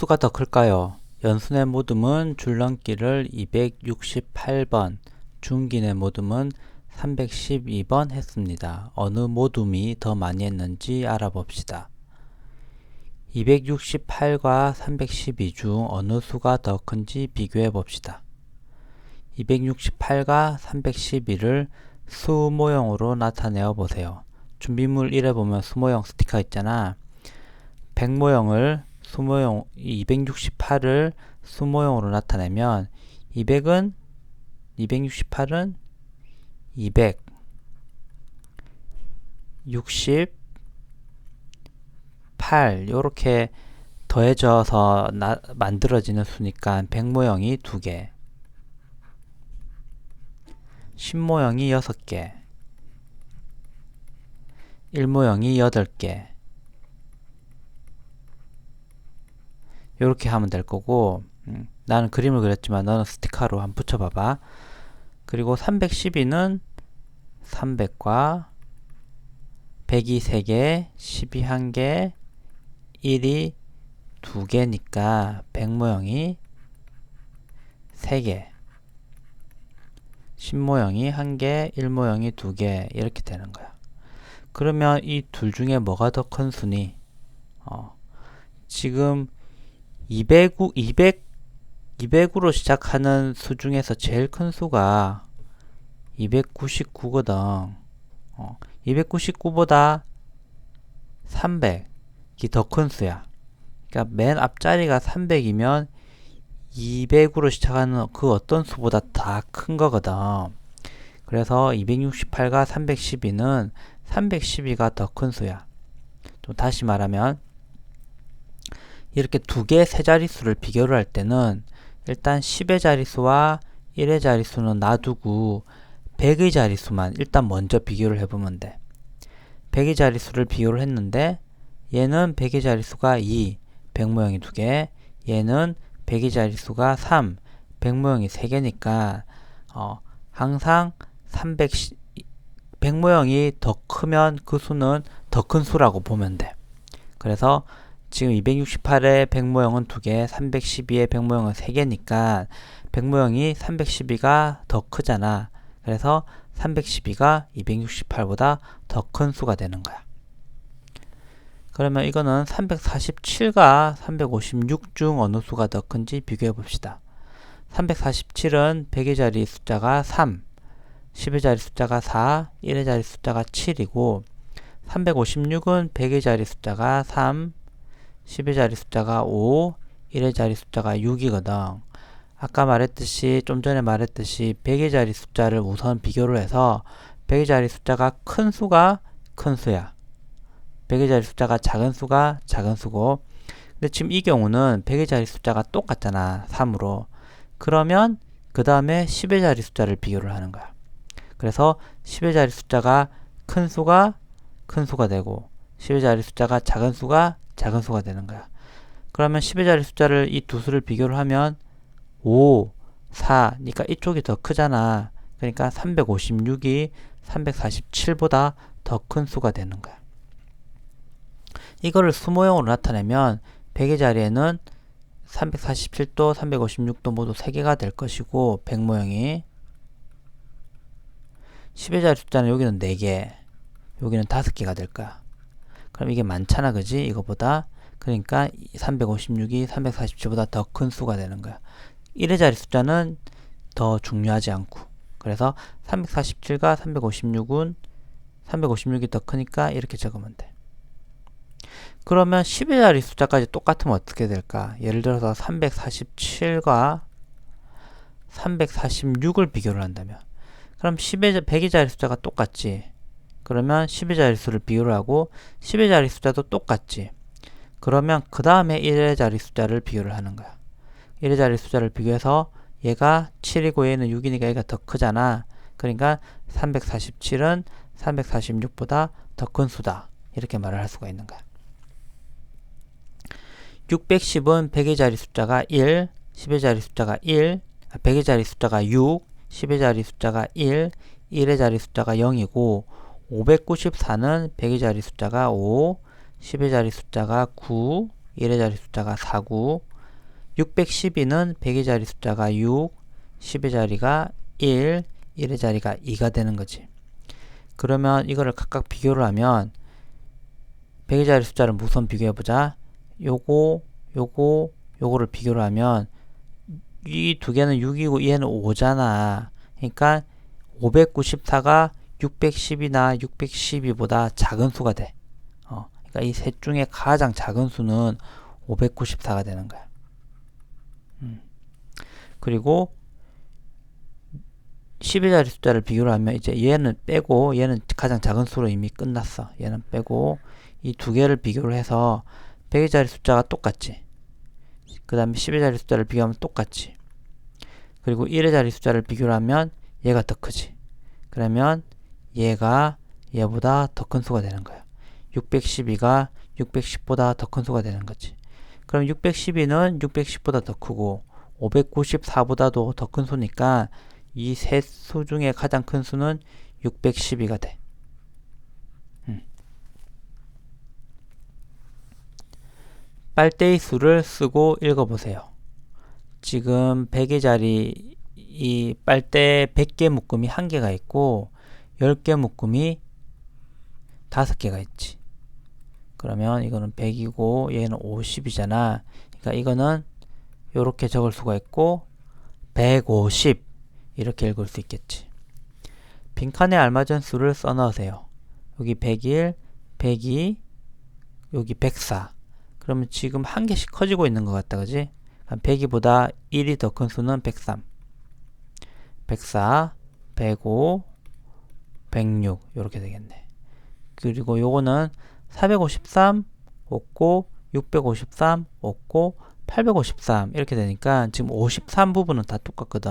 수가 더 클까요? 연순의 모듬은 줄넘기를 268번, 중긴의 모듬은 312번 했습니다. 어느 모둠이 더 많이 했는지 알아봅시다. 268과 312 중 어느 수가 더 큰지 비교해 봅시다. 268과 312를 수 모형으로 나타내어 보세요. 준비물 1에 보면 수 모형 스티커 있잖아. 100 모형을 수모형 268을 수모형으로 나타내면 200은 268은 200 68 이렇게 더해져서 나, 만들어지는 수니까 100 모형이 2개 10 모형이 6개 1 모형이 8개 이렇게 하면 될 거고 음, 나는 그림을 그렸지만 너는 스티커로 한번 붙여봐봐. 그리고 312는 300과 100이 3개, 12 1개, 1이 2개니까 100 모형이 3개. 10 모형이 1개, 1 모형이 2개 이렇게 되는 거야. 그러면 이 둘 중에 뭐가 더큰 수니? 어, 지금 200, 200, 200으로 시작하는 수 중에서 제일 큰 수가 299거든. 어, 299보다 300이 더 큰 수야. 그러니까 맨 앞자리가 300이면 200으로 시작하는 그 어떤 수보다 다 큰 거거든. 그래서 268과 312는 312가 더 큰 수야. 또 다시 말하면 이렇게 두 개의 세 자릿수를 비교를 할 때는 일단 10의 자릿수와 1의 자릿수는 놔두고 100의 자릿수만 일단 먼저 비교를 해보면 돼. 100의 자릿수를 비교를 했는데 얘는 100의 자릿수가 2, 100 모형이 2개, 얘는 100의 자릿수가 3, 100 모형이 3개니까 어, 항상 300, 100 모형이 더 크면 그 수는 더 큰 수라고 보면 돼. 그래서 지금 268의 100 모형은 2개, 312의 100 모형은 3개니까 100 모형이 312가 더 크잖아. 그래서 312가 268보다 더 큰 수가 되는 거야. 그러면 이거는 347과 356 중 어느 수가 더 큰지 비교해 봅시다. 347은 100의 자리 숫자가 3, 10의 자리 숫자가 4, 1의 자리 숫자가 7이고 356은 100의 자리 숫자가 3, 10의 자리 숫자가 5, 1의 자리 숫자가 6이거든. 아까 말했듯이 좀 전에 말했듯이 100의 자리 숫자를 우선 비교를 해서 100의 자리 숫자가 큰 수가 큰 수야. 100의 자리 숫자가 작은 수가 작은 수고 근데 지금 이 경우는 100의 자리 숫자가 똑같잖아. 3으로. 그러면 그 다음에 10의 자리 숫자를 비교를 하는 거야. 그래서 10의 자리 숫자가 큰 수가 큰 수가 되고 10의 자리 숫자가 작은 수가 작은 수가 되는 거야. 그러면 10의 자리 숫자를 이 두 수를 비교를 하면 5, 4, 그러니까 이쪽이 더 크잖아. 그러니까 356이 347보다 더 큰 수가 되는 거야. 이거를 수모형으로 나타내면 100의 자리에는 347도, 356도 모두 3개가 될 것이고 100 모형이 10의 자리 숫자는 여기는 4개, 여기는 5개가 될 거야. 그럼 이게 많잖아 그지? 이거보다? 그러니까 356이 347보다 더 큰 수가 되는 거야. 1의 자리 숫자는 더 중요하지 않고. 그래서 347과 356은 356이 더 크니까 이렇게 적으면 돼. 그러면 10의 자리 숫자까지 똑같으면 어떻게 될까? 예를 들어서 347과 346을 비교를 한다면. 그럼 10의 100의 자리 숫자가 똑같지 그러면 10의 자릿수를 비교를 하고 10의 자리 숫자도 똑같지. 그러면 그 다음에 1의 자리 숫자를 비교를 하는 거야. 1의 자리 숫자를 비교해서 얘가 7이고 얘는 6이니까 얘가 더 크잖아. 그러니까 347은 346보다 더 큰 수다. 이렇게 말을 할 수가 있는 거야. 610은 100의 자리 숫자가 1, 10의 자리 숫자가 1, 100의 자리 숫자가 6, 10의 자리 숫자가 1, 1의 자리 숫자가 0이고 594는 100의 자리 숫자가 5, 10의 자리 숫자가 9, 1의 자리 숫자가 4, 9, 612는 100의 자리 숫자가 6, 10의 자리가 1, 1의 자리가 2가 되는 거지. 그러면 이거를 각각 비교를 하면 100의 자리 숫자를 우선 비교해 보자. 요거, 요거, 요거를 비교를 하면 이 두 개는 6이고 얘는 5잖아. 그러니까 594가 610이나 612보다 작은 수가 돼. 어, 그러니까 이 셋 중에 가장 작은 수는 594가 되는 거야. 음. 그리고 10의 자리 숫자를 비교를 하면 이제 얘는 빼고 얘는 가장 작은 수로 이미 끝났어. 얘는 빼고 이 두 개를 비교를 해서 100의 자리 숫자가 똑같지. 그 다음에 10의 자리 숫자를 비교하면 똑같지. 그리고 1의 자리 숫자를 비교를 하면 얘가 더 크지. 그러면 얘가 얘보다 더 큰 수가 되는 거야. 612가 610보다 더 큰 수가 되는 거지. 그럼 612는 610보다 더 크고 594보다도 더 큰 수니까 이 세 수 중에 가장 큰 수는 612가 돼. 음. 빨대의 수를 쓰고 읽어보세요. 지금 100의 자리 이 빨대 100개 묶음이 1개가 있고 10개 묶음이 5개가 있지. 그러면 이거는 100이고 얘는 50이잖아. 그러니까 이거는 이렇게 적을 수가 있고 150 이렇게 읽을 수 있겠지. 빈칸에 알맞은 수를 써 넣으세요. 여기 101, 102, 여기 104. 그러면 지금 한 개씩 커지고 있는 것 같다. 그지? 102보다 1이 더 큰 수는 103. 104, 105, 106 이렇게 되겠네. 그리고 요거는 453 없고 653 없고 853 이렇게 되니까 지금 53 부분은 다 똑같거든.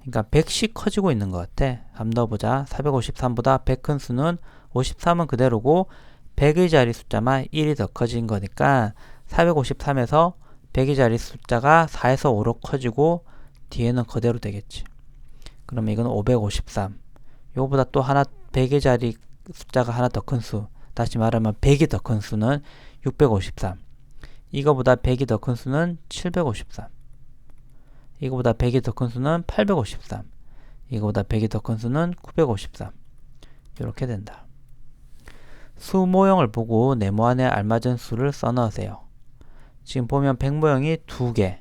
그러니까 100씩 커지고 있는 것 같아. 한번 넣어보자. 453보다 100 큰 수는 53은 그대로고 100의 자리 숫자만 1이 더 커진 거니까 453에서 100의 자리 숫자가 4에서 5로 커지고 뒤에는 그대로 되겠지. 그러면 이건 553. 요거보다 또 하나 100의 자리 숫자가 하나 더 큰 수. 다시 말하면 100이 더 큰 수는 653. 이거보다 100이 더 큰 수는 753. 이거보다 100이 더 큰 수는 853. 이거보다 100이 더 큰 수는 953. 이렇게 된다. 수 모형을 보고 네모 안에 알맞은 수를 써 넣으세요. 지금 보면 100 모형이 2개.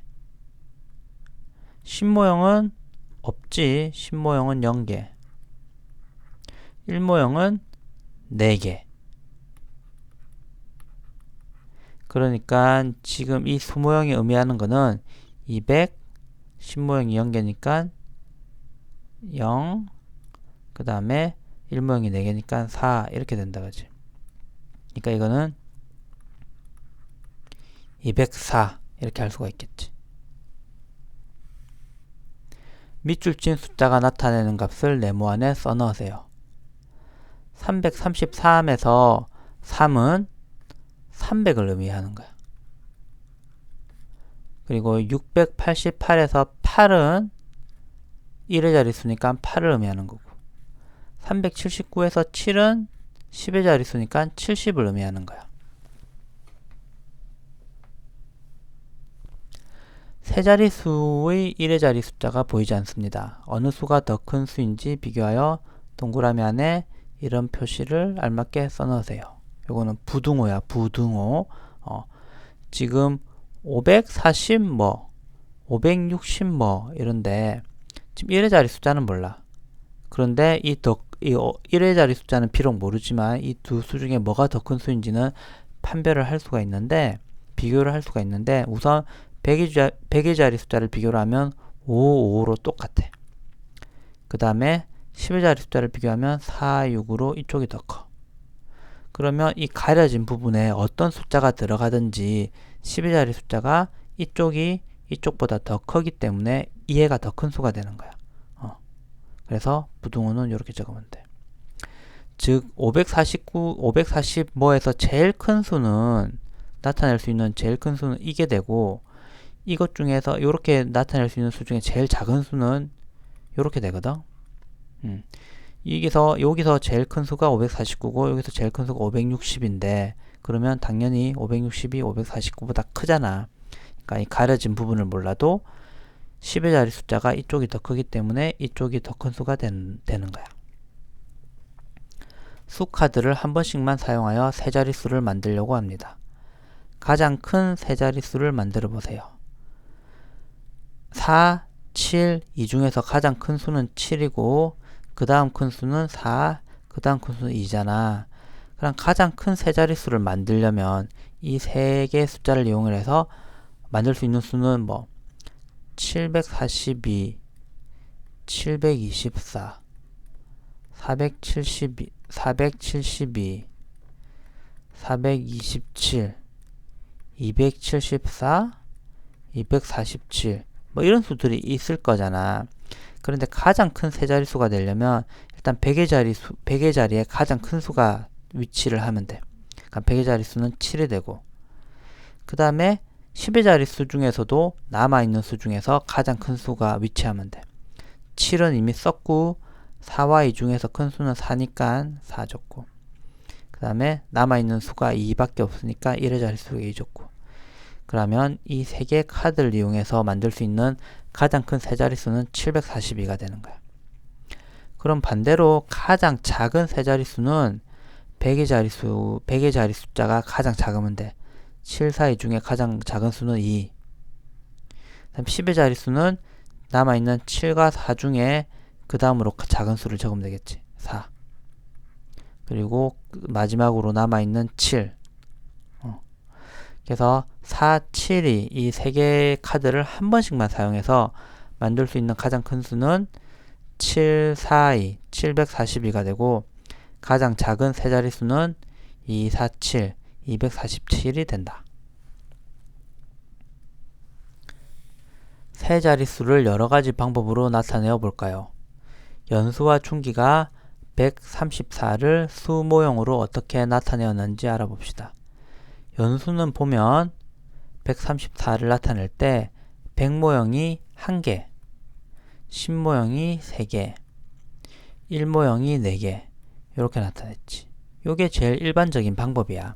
10 모형은 없지. 10 모형은 0개. 1 모형은 4개. 그러니까 지금 이 수모형이 의미하는 거는 200, 10모형이 0개니까 0, 그 다음에 1모형이 4개니까 4 이렇게 된다 그지. 그러니까 이거는 204 이렇게 할 수가 있겠지. 밑줄 친 숫자가 나타내는 값을 네모 안에 써 넣으세요. 333에서 3은 300을 의미하는 거야. 그리고 688에서 8은 1의 자릿수니까 8을 의미하는 거고 379에서 7은 10의 자릿수니까 70을 의미하는 거야. 세 자릿수의 1의 자리 숫자가 보이지 않습니다. 어느 수가 더 큰 수인지 비교하여 동그라미 안에 이런 표시를 알맞게 써넣으세요. 요거는 부등호야, 부등호. 어, 지금 540 뭐, 560 뭐, 이런데, 지금 1의 자리 숫자는 몰라. 그런데 이 더, 이 1의 자리 숫자는 비록 모르지만 이 두 수 중에 뭐가 더 큰 수인지는 판별을 할 수가 있는데, 비교를 할 수가 있는데, 우선 100의, 자, 100의 자리 숫자를 비교를 하면 5, 5로 똑같아. 그 다음에 10의 자리 숫자를 비교하면 4, 6으로 이쪽이 더 커. 그러면 이 가려진 부분에 어떤 숫자가 들어가든지 10의 자리 숫자가 이쪽이 이쪽보다 더 크기 때문에 이해가 더 큰 수가 되는 거야. 어. 그래서 부등호는 이렇게 적으면 돼. 즉 549, 540 뭐에서 제일 큰 수는 나타낼 수 있는 제일 큰 수는 이게 되고 이것 중에서 이렇게 나타낼 수 있는 수 중에 제일 작은 수는 이렇게 되거든. 음. 여기서 여기서 제일 큰 수가 549고 여기서 제일 큰 수가 560인데 그러면 당연히 560이 549보다 크잖아. 그러니까 이 가려진 부분을 몰라도 10의 자리 숫자가 이쪽이 더 크기 때문에 이쪽이 더 큰 수가 된, 되는 거야. 수 카드를 한 번씩만 사용하여 세 자릿수를 만들려고 합니다. 가장 큰 세 자릿수를 만들어 보세요. 4, 7, 이 중에서 가장 큰 수는 7이고 그 다음 큰 수는 4, 그 다음 큰 수는 2잖아. 그럼 가장 큰 세 자릿수를 만들려면 이 세 개의 숫자를 이용해서 만들 수 있는 수는 뭐 742, 724, 472, 472, 427, 274, 247, 뭐 이런 수들이 있을 거잖아. 그런데 가장 큰 세 자릿수가 되려면 일단 100의 자리 수, 100의 자리에 가장 큰 수가 위치를 하면 돼. 그러니까 100의 자릿수는 7이 되고 그 다음에 10의 자릿수 중에서도 남아있는 수 중에서 가장 큰 수가 위치하면 돼. 7은 이미 썼고 4와 2 중에서 큰 수는 4니까 4 줬고 그 다음에 남아있는 수가 2밖에 없으니까 1의 자릿수가 2 줬고 그러면 이 세 개의 카드를 이용해서 만들 수 있는 가장 큰 세 자릿수는 742가 되는 거야. 그럼 반대로 가장 작은 세 자릿수는 100의 자릿수, 100의 자릿 숫자가 가장 작으면 돼. 7, 4, 2 중에 가장 작은 수는 2. 다음 10의 자릿수는 남아있는 7과 4 중에 그 다음으로 작은 수를 적으면 되겠지. 4. 그리고 마지막으로 남아있는 7. 어. 그래서 4, 7이 이세 개의 카드를 한 번씩만 사용해서 만들 수 있는 가장 큰 수는 7, 4, 2, 742가 되고 가장 작은 세 자릿수는 2, 4, 7, 247이 된다. 세 자릿수를 여러 가지 방법으로 나타내어 볼까요? 연수와 충기가 134를 수 모형으로 어떻게 나타내었는지 알아봅시다. 연수는 보면 134를 나타낼 때 100 모형이 1개, 10 모형이 3개, 1 모형이 4개 이렇게 나타냈지. 이게 제일 일반적인 방법이야.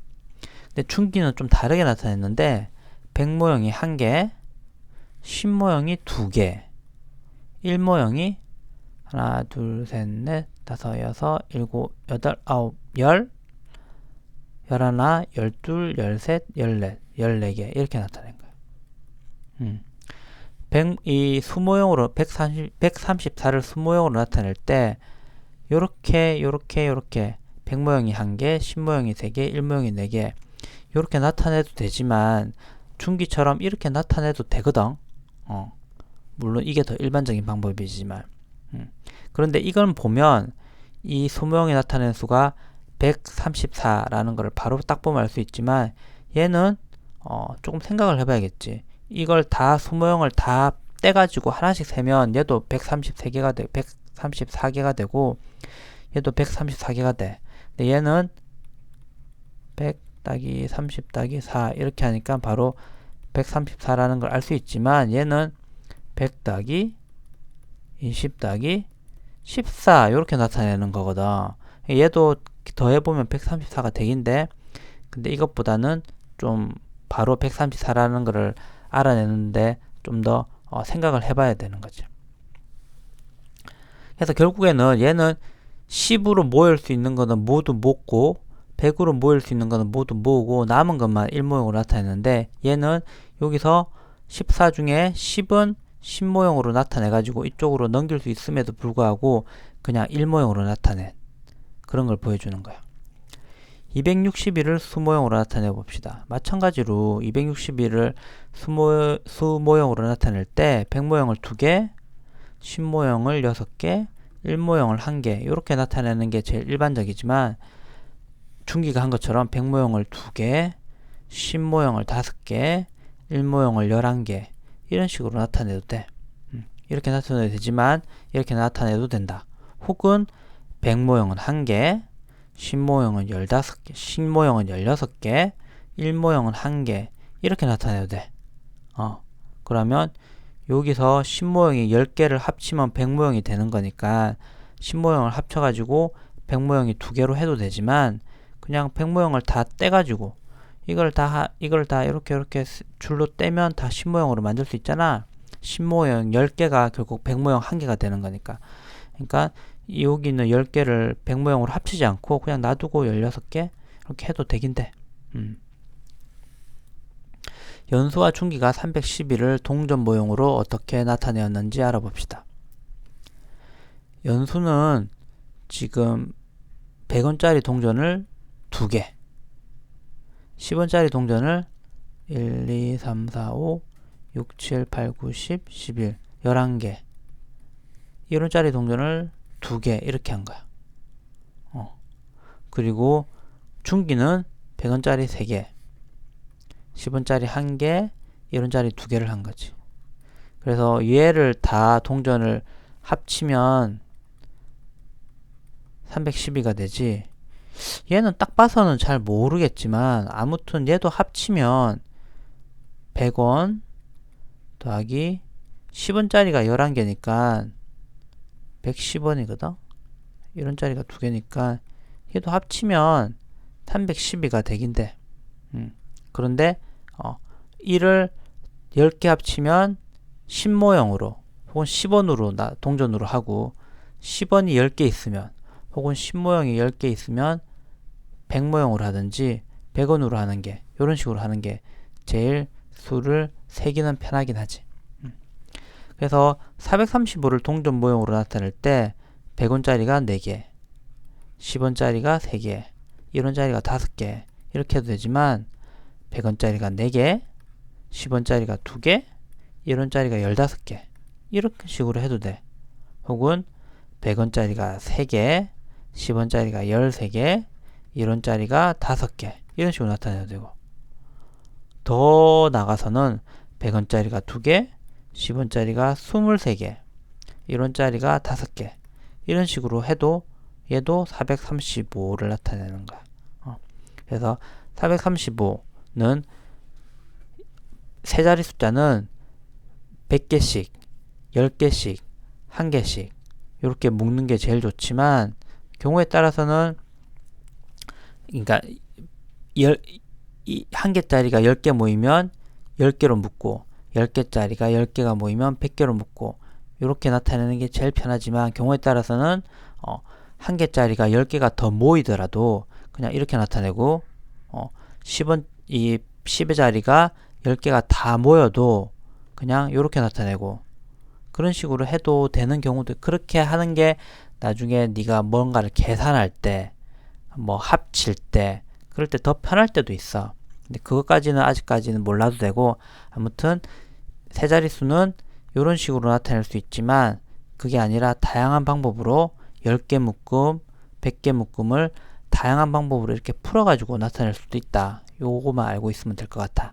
근데 충기는 좀 다르게 나타냈는데 100 모형이 1개, 10 모형이 2개, 1 모형이 하나, 둘, 셋, 넷, 다섯, 여섯, 일곱, 여덟, 아홉, 열, 열하나, 열둘, 열셋, 열넷, 열네 개 이렇게 나타낸 거예요. 음. 100, 이 수모형으로 130, 134를 수모형으로 나타낼 때 요렇게 요렇게 요렇게 100모형이 1개, 10모형이 3개, 1모형이 4개 요렇게 나타내도 되지만 중기처럼 이렇게 나타내도 되거든. 어. 물론 이게 더 일반적인 방법이지만 음. 그런데 이걸 보면 이 소모형이 나타내는 수가 134라는 것을 바로 딱 보면 알 수 있지만 얘는 어, 조금 생각을 해봐야겠지. 이걸 다 소모형을 다 떼가지고 하나씩 세면 얘도 133개가 돼, 134개가 되고 얘도 134개가 돼. 근데 얘는 100 따기 30 따기 4 이렇게 하니까 바로 134라는 걸 알 수 있지만 얘는 100 따기 20 따기 14 이렇게 나타내는 거거든. 얘도 더해보면 134가 되긴데 근데 이것보다는 좀 바로 134라는 것을 알아내는데 좀더 어, 생각을 해봐야 되는 거죠. 그래서 결국에는 얘는 10으로 모일 수 있는 거는 모두 모고 100으로 모일 수 있는 거는 모두 모으고 남은 것만 1모형으로 나타내는데 얘는 여기서 14 중에 10은 10모형으로 나타내 가지고 이쪽으로 넘길 수 있음에도 불구하고 그냥 1모형으로 나타낸 그런 걸 보여주는 거야. 261을 수모형으로 나타내 봅시다. 마찬가지로 261을 수모, 수모형으로 나타낼 때 100모형을 2개, 10모형을 6개, 1모형을 1개 이렇게 나타내는 게 제일 일반적이지만 중기가 한 것처럼 100모형을 2개, 10모형을 5개, 1모형을 11개 이런 식으로 나타내도 돼. 음, 이렇게 나타내도 되지만 이렇게 나타내도 된다. 혹은 100모형은 1개, 10모형은 15개, 10모형은 16개, 1모형은 1개 이렇게 나타내도 돼. 어, 그러면 여기서 10모형이 10개를 합치면 100모형이 되는 거니까 10모형을 합쳐가지고 100모형이 두 개로 해도 되지만 그냥 100모형을 다 떼가지고 이걸 다 하- 이걸 다 이렇게 이렇게 스- 줄로 떼면 다 신모형으로 만들 수 있잖아. 신모형 10개가 결국 백모형 한 개가 되는 거니까. 그러니까 여기 있는 10개를 백모형으로 합치지 않고 그냥 놔두고 16개 이렇게 해도 되긴 돼. 음. 연수와 중기가 311을 동전 모형으로 어떻게 나타내었는지 알아봅시다. 연수는 지금 100원짜리 동전을 2개, 10원짜리 동전을 1, 2, 3, 4, 5, 6, 7, 8, 9, 10, 11, 11개. 1원짜리 동전을 2개 이렇게 한 거야. 어. 그리고 중기는 100원짜리 3개, 10원짜리 1개, 1원짜리 2개를 한 거지. 그래서 얘를 다 동전을 합치면 312가 되지. 얘는 딱 봐서는 잘 모르겠지만 아무튼 얘도 합치면 100원 더하기 10원짜리가 11개니까 110원이거든. 1원짜리가 2개니까 얘도 합치면 312가 되긴 돼. 음. 그런데 어, 1을 10개 합치면 10 모형으로 혹은 10원으로 나, 동전으로 하고 10원이 10개 있으면 혹은 10 모형이 10개 있으면 100 모형으로 하든지 100원으로 하는 게 이런 식으로 하는 게 제일 수를 세기는 편하긴 하지. 음. 그래서 435를 동전 모형으로 나타낼 때 100원짜리가 4개, 10원짜리가 3개, 1원짜리가 5개 이렇게 해도 되지만 100원짜리가 4개, 10원짜리가 2개, 1원짜리가 15개 이런 식으로 해도 돼. 혹은 100원짜리가 3개, 10원짜리가 13개, 1원짜리가 5개 이런 식으로 나타내도 되고 더 나가서는 100원짜리가 2개, 10원짜리가 23개, 1원짜리가 5개 이런 식으로 해도 얘도 435를 나타내는 거야. 어. 그래서 435는 세 자리 숫자는 100개씩, 10개씩, 1개씩 이렇게 묶는 게 제일 좋지만 경우에 따라서는 그러니까 열, 이, 한 개짜리가 10개 모이면 10개로 묶고 10개짜리가 10개가 모이면 100개로 묶고 이렇게 나타내는 게 제일 편하지만 경우에 따라서는 어, 한 개짜리가 10개가 더 모이더라도 그냥 이렇게 나타내고 어, 10원 이 10의 자리가 10개가 다 모여도 그냥 이렇게 나타내고 그런 식으로 해도 되는 경우도 그렇게 하는 게 나중에 네가 뭔가를 계산할 때 뭐 합칠 때 그럴 때 더 편할 때도 있어. 근데 그것까지는 아직까지는 몰라도 되고 아무튼 세 자릿수는 이런 식으로 나타낼 수 있지만 그게 아니라 다양한 방법으로 10개 묶음, 100개 묶음을 다양한 방법으로 이렇게 풀어가지고 나타낼 수도 있다. 요거만 알고 있으면 될 것 같아.